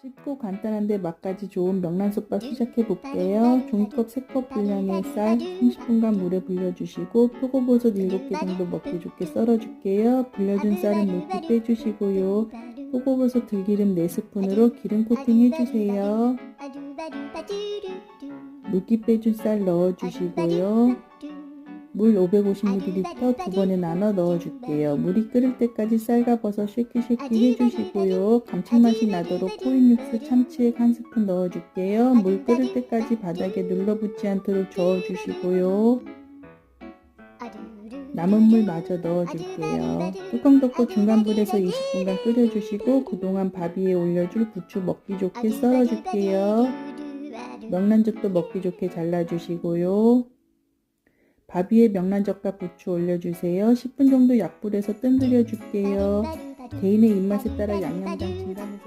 쉽고 간단한데 맛까지 좋은 명란솥밥 시작해 볼게요. 종이컵 3컵 분량의 쌀 30분간 물에 불려주시고 표고버섯 7개 정도 먹기 좋게 썰어줄게요. 불려준 쌀은 물기 빼주시고요. 표고버섯 들기름 4스푼으로 기름 코팅 해주세요. 물기 빼준 쌀 넣어주시고요. 물 550ml 두 번에 나눠 넣어줄게요. 물이 끓을 때까지 쌀과 버섯 쉐키쉐키 해주시고요. 감칠맛이 나도록 코인 육수 참치액 한 스푼 넣어줄게요. 물 끓을 때까지 바닥에 눌러붙지 않도록 저어주시고요. 남은 물 마저 넣어줄게요. 뚜껑 덮고 중간불에서 20분간 끓여주시고 그동안 밥 위에 올려줄 부추 먹기 좋게 썰어줄게요. 명란젓도 먹기 좋게 잘라주시고요. 밥 위에 명란젓과 부추 올려주세요. 10분 정도 약불에서 뜸들여 줄게요. 개인의 입맛에 따라 양념장 질감을